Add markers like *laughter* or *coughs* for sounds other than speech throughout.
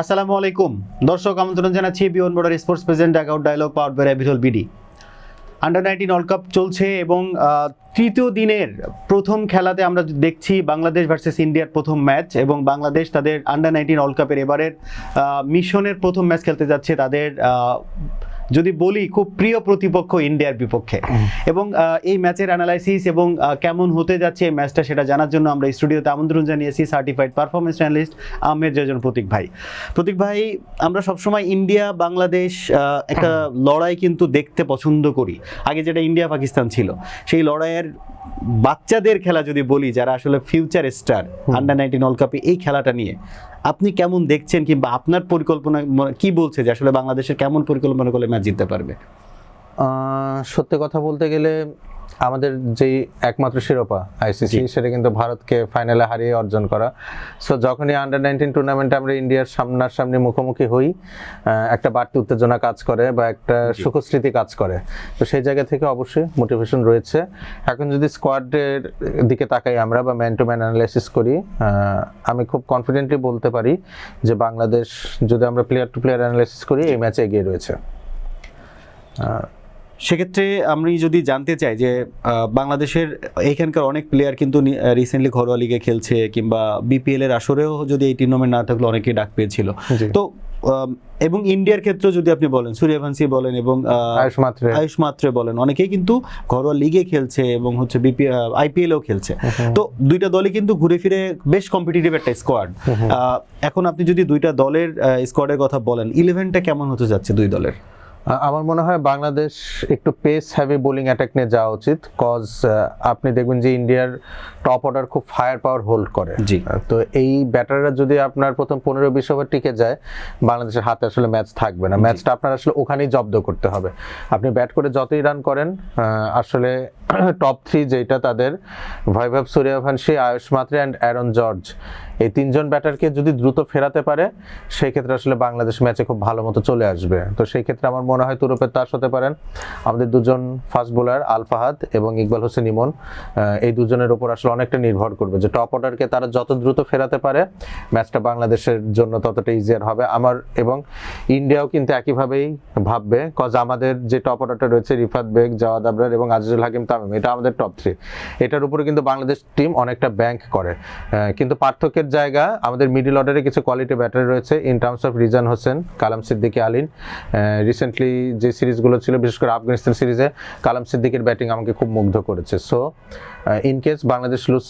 আসসালামু আলাইকুম। দর্শক, আমন্ত্রণ জানাচ্ছি beyond border sports present account dialog power by বিরল BD. Under nineteen world cup চলছে এবং তৃতীয় দিনের প্রথম খেলাতে আমরা দেখছি বাংলাদেশ ভার্সেস ইন্ডিয়ার প্রথম ম্যাচ এবং বাংলাদেশ তাদের আন্ডার নাইনটিন ওয়ার্ল্ড কাপের এবারের মিশনের প্রথম ম্যাচ খেলতে যাচ্ছে তাদের যদি বলি খুব প্রিয় প্রতিপক্ষ ইন্ডিয়ার বিপক্ষে। এবং এই ম্যাচের অ্যানালাইসিস এবং কেমন হতে যাচ্ছে এই ম্যাচটা সেটা জানার জন্য আমরা স্টুডিওতে আমন্ত্রণ জানিয়েছি সার্টিফাইড পারফরমেন্স অ্যানালিস্ট আহমেদ জয়জন প্রতীক ভাই। প্রতীক ভাই আমরা সবসময় ইন্ডিয়া বাংলাদেশ একটা লড়াই কিন্তু দেখতে পছন্দ করি। আগে যেটা ইন্ডিয়া পাকিস্তান ছিল সেই লড়াইয়ের বাচ্চাদের খেলা যদি বলি যারা আসলে future star under nineteen world কাপে এই খেলাটা নিয়ে আপনি কেমন দেখছেন কিংবা আপনার পরিকল্পনা, কি বলছে যে আসলে বাংলাদেশের কেমন পরিকল্পনা করলে ম্যাচ জিততে পারবে? সত্যি কথা বলতে গেলে আমাদের যেই একমাত্র শিরোপা আইসিসি সেটা কিন্তু ভারতকে ফাইনালে হারিয়ে অর্জন করা। সো যখনই আন্ডার নাইনটিন টুর্নামেন্টে আমরা ইন্ডিয়ার সামনাসামনি মুখোমুখি হই একটা বাড়তি উত্তেজনা কাজ করে বা একটা সুখস্মৃতি কাজ করে। তো সেই জায়গা থেকে অবশ্যই মোটিভেশন রয়েছে। এখন যদি স্কোয়াডের দিকে তাকাই আমরা বা ম্যান টু ম্যান অ্যানালাইসিস করি আমি খুব কনফিডেন্টলি বলতে পারি যে বাংলাদেশ যদি আমরা প্লেয়ার টু প্লেয়ার অ্যানালাইসিস করি এই ম্যাচে এগিয়ে রয়েছে। সেক্ষেত্রে আমি যদি জানতে চাই যে বাংলাদেশের এইখানকার অনেক প্লেয়ার কিন্তু রিসেন্টলি ঘরোয়া লিগে খেলছে কিংবা বিপিএল এর আসরেও যদি এই টুর্নামেন্ট না থাকলে অনেকে ডাক পেয়েছিল। তো এবং ইন্ডিয়ার ক্ষেত্রেও যদি আপনি বলেন সূর্যবংশী বলেন এবং আয়ুষ মাত্রে। আয়ুষ মাত্রে বলেন অনেকেই কিন্তু ঘরোয়া লিগে খেলছে এবং হচ্ছে বিপি আইপিএলও খেলছে। তো দুইটা দলই কিন্তু ঘুরে ফিরে বেশ কম্পিটিটিভ একটা স্কোয়াড এখন আপনি যদি দুইটা দলের স্কোয়াডের কথা বলেন ইলেভেনটা কেমন হতে যাচ্ছে দুই দলের? আমার মনে হয় বাংলাদেশ একটু পেস হ্যাভি বোলিং অ্যাটাক নিয়ে যাওয়া উচিত কজ আপনি দেখবেন যে ইন্ডিয়ার টপ অর্ডার খুব ফায়ার পাওয়ার হোল্ড করে। জি। তো এই ব্যাটাররা যদি আপনার প্রথম পনেরো বিশ ওভার টিকে যায় বাংলাদেশের হাতে আসলে ম্যাচ থাকবে না। ম্যাচটা আপনার আসলে ওখানেই জব্দ করতে হবে। আপনি ব্যাট করে যতই রান করেন আসলে *clears throat* টপ থ্রি যেটা তাদের Vaibhav Suryavanshi Ayush Mhatre and Aaron George এই তিনজন ব্যাটারকে যদি দ্রুত ফেরাতে পারে সেই ক্ষেত্রে আসলে বাংলাদেশ ম্যাচে খুব ভালো মতো চলে আসবে। তো সেই ক্ষেত্রে আমার মনে হয় তুরপের তাস হতে পারেন। আমাদের দুজন ফাস্ট বোলার আলফাহাদ এবং ইকবাল হোসেন ইমন এই দুজনের ওপর আসলে অনেকটা নির্ভর করবে যে টপ অর্ডারকে তারা যত দ্রুত ফেরাতে পারে ম্যাচটা বাংলাদেশের জন্য ততটা ইজিয়ার হবে। আমার এবং ইন্ডিয়াও কিন্তু একইভাবেই ভাববে। কজ আমাদের যে টপ অর্ডারটা রয়েছে, রিফাত বেগ, জাওয়াদ আবরার এবং আজিজুল হাকিম তামিম, এটা আমাদের টপ থ্রি এটার উপরে কিন্তু বাংলাদেশ টিম অনেকটা ব্যাংক করে। কিন্তু পার্থক্যের জায়গা, আমাদের মিডল অর্ডারে কিছু কোয়ালিটি ব্যাটার রয়েছে। In terms of Rizan Hossain, Kalam Siddiqui, Alin. Recently যে সিরিজগুলো ছিল, বিশেষ করে আফগানিস্তান সিরিজে কালাম সিদ্দিকের ব্যাটিং আমাকে খুব মুগ্ধ করেছে। So in case Bangladesh lose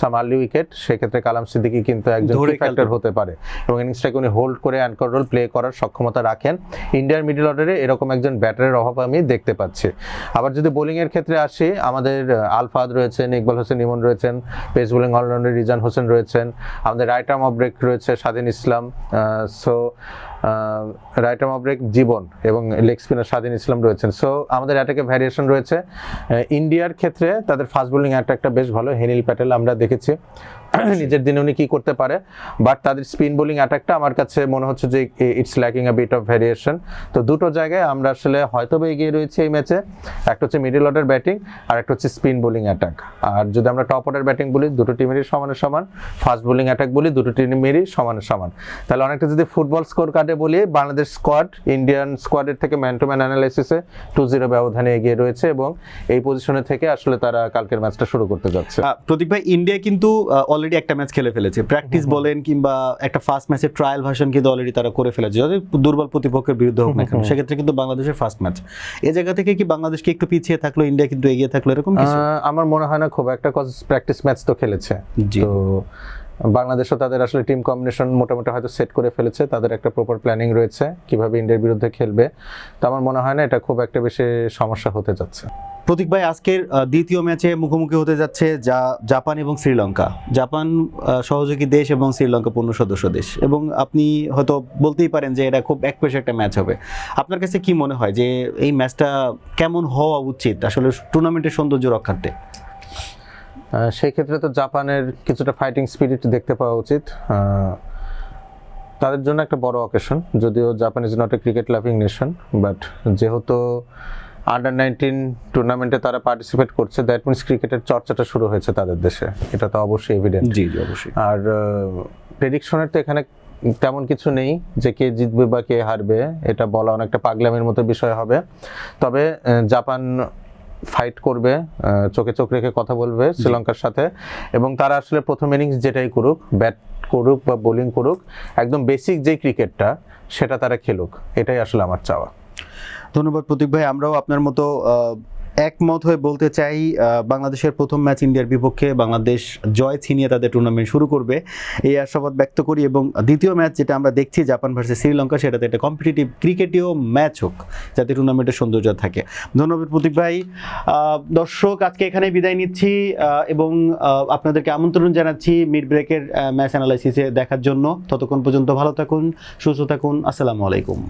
some early wicket সেক্ষেত্রে কালাম সিদ্দিকি কিন্তু একজন ফ্যাক্টর হতে পারে। এবং ইনিংসটাকে উনি হোল্ড করে অ্যাঙ্কর রোল প্লে করার সক্ষমতা রাখেন। ইন্ডিয়ার মিডল অর্ডারে এরকম একজন ব্যাটারের অভাব আমি দেখতে পাচ্ছি। আবার যদি বোলিং এর ক্ষেত্রে আসি আমাদের আলফাদ রয়েছেন ইকবাল হোসেন ইমন রয়েছেন pace bowling allrounder Rizan Hossain রয়েছেন আমাদের রাইট আর্ম অফ ব্রেক রয়েছে Swadhin Islam so right off break Jibon এবং লেগ স্পিনার স্বাধীন ইসলাম রয়েছেন। সো আমাদের অ্যাটাকে ভ্যারিয়েশন রয়েছে। ইন্ডিয়ার ক্ষেত্রে তাদের ফাস্ট বোলিং অ্যাটাকটা বেশ ভালো হেনিল প্যাটেল আমরা দেখেছি। *coughs* নিজের দিনে উনি কি করতে পারে? বাট তাদের স্পিন বোলিং অ্যাটাকটা আমার কাছে মনে হচ্ছে যে it's lacking a bit of variation তো দুটো জায়গায় আমরা আসলে হয়তো বা এগিয়ে রয়েছে এই ম্যাচে একটা হচ্ছে মিডল অর্ডার ব্যাটিং আর একটা হচ্ছে স্পিন বোলিং অ্যাটাক আর যদি আমরা টপ অর্ডার ব্যাটিং বলি, দুটো টিমেরই সমানে সমান। ফাস্ট বোলিং অ্যাটাক বলি, দুটো টিমেরই সমানে সমান। তাহলে অনেকটা যদি ফুটবল স্কোর কার্ডে বলি, বাংলাদেশ স্কোয়াড ইন্ডিয়ান স্কোয়াডের থেকে ম্যান টু ম্যান অ্যানালাইসিসে টু জিরো ব্যবধানে এগিয়ে রয়েছে এবং এই পজিশনে থেকে আসলে তারা কালকের ম্যাচটা শুরু করতে যাচ্ছে। প্রতীক ভাই ইন্ডিয়া কিন্তু অলরেডি একটা ম্যাচ খেলে ফেলেছে। প্র্যাকটিস বলেন কিংবা একটা ফার্স্ট ম্যাচের ট্রায়াল ভার্সন কিন্তু অলরেডি তারা করে ফেলেছে। যদি দুর্বল প্রতিপক্ষের বিরুদ্ধে হোক না কেন সেক্ষেত্রে কিন্তু বাংলাদেশের ফার্স্ট ম্যাচ এই জায়গা থেকে কি বাংলাদেশকে একটু পিছিয়ে থাকল ইন্ডিয়া কিন্তু এগিয়ে থাকল এরকম কিছু? আমার মনে হয় না খুব। একটা কজ প্র্যাকটিস ম্যাচ তো খেলেছে। জি। তো বাংলাদেশও তাদের আসলে টিম কম্বিনেশন মোটামুটি হয়তো সেট করে ফেলেছে। তাদের একটা প্রপার প্ল্যানিং রয়েছে কীভাবে ইন্ডিয়ার বিরুদ্ধে খেলবে। তো আমার মনে হয় না এটা খুব একটা বেশি সমস্যা হতে যাচ্ছে। প্রতীক ভাই, আজকের দ্বিতীয় ম্যাচে মুখোমুখি হতে যাচ্ছে যা, জাপান এবং শ্রীলঙ্কা। জাপান সহযোগী দেশ এবং শ্রীলঙ্কা পূর্ণ সদস্য দেশ। এবং আপনি হয়তো বলতেই পারেন যে এটা খুব একপেশে একটা ম্যাচ হবে। আপনার কাছে কি মনে হয় যে এই ম্যাচটা কেমন হওয়া উচিত? আসলে টুর্নামেন্টের সৌন্দর্য রক্ষার্থে। সেই ক্ষেত্রে তো জাপানের কিছুটা ফাইটিং স্পিরিট দেখতে পাওয়া উচিত। তাদের জন্য একটা বড় অকেশন যদিও Japan is not a cricket loving nation but যেহেতু আন্ডার নাইনটিন টুর্নামেন্টে তারা পার্টিসিপেট করছে। দ্যাট মিনস ক্রিকেটের চর্চাটা শুরু হয়েছে তাদের দেশে। এটা তো অবশ্যই এভিডেন্ট জি জি অবশ্যই। আর প্রেডিকশনের তো এখানে তেমন কিছু নেই যে কে জিতবে বা কে হারবে। এটা বলা অনেকটা পাগলামের মতো বিষয় হবে। তবে জাপান ফাইট করবে চোখে চোখ রেখে কথা বলবে শ্রীলঙ্কার সাথে। এবং তারা আসলে প্রথম ইনিংস যেটাই করুক ব্যাট করুক বা বোলিং করুক একদম বেসিক যে ক্রিকেটটা সেটা তারা খেলুক। এটাই আসলে আমার চাওয়া। ধন্যবাদ প্রতীক ভাই, আমরাও আপনার মতো একমত হয়ে বলতে চাই বাংলাদেশের প্রথম ম্যাচ ইন্ডিয়ার বিপক্ষে বাংলাদেশ জয় ছিনিয়ে তাদের টুর্নামেন্ট শুরু করবে। এই আশাবাদ ব্যক্ত করি এবং দ্বিতীয় ম্যাচ যেটা আমরা দেখছি, জাপান ভার্সেস শ্রীলঙ্কা, সেটাতে একটা কম্পিটিটিভ ক্রিকেটীয় ম্যাচ হোক, যাতে টুর্নামেন্টের সৌন্দর্য থাকে। ধন্যবাদ প্রতীক ভাই। দর্শক, আজকে এখানে বিদায় নিচ্ছি এবং আপনাদেরকে আমন্ত্রণ জানাচ্ছি মিড ব্রেকের ম্যাচ অ্যানালাইসিসে দেখার জন্য। ততক্ষণ পর্যন্ত ভালো থাকুন, সুস্থ থাকুন, আসসালামু আলাইকুম।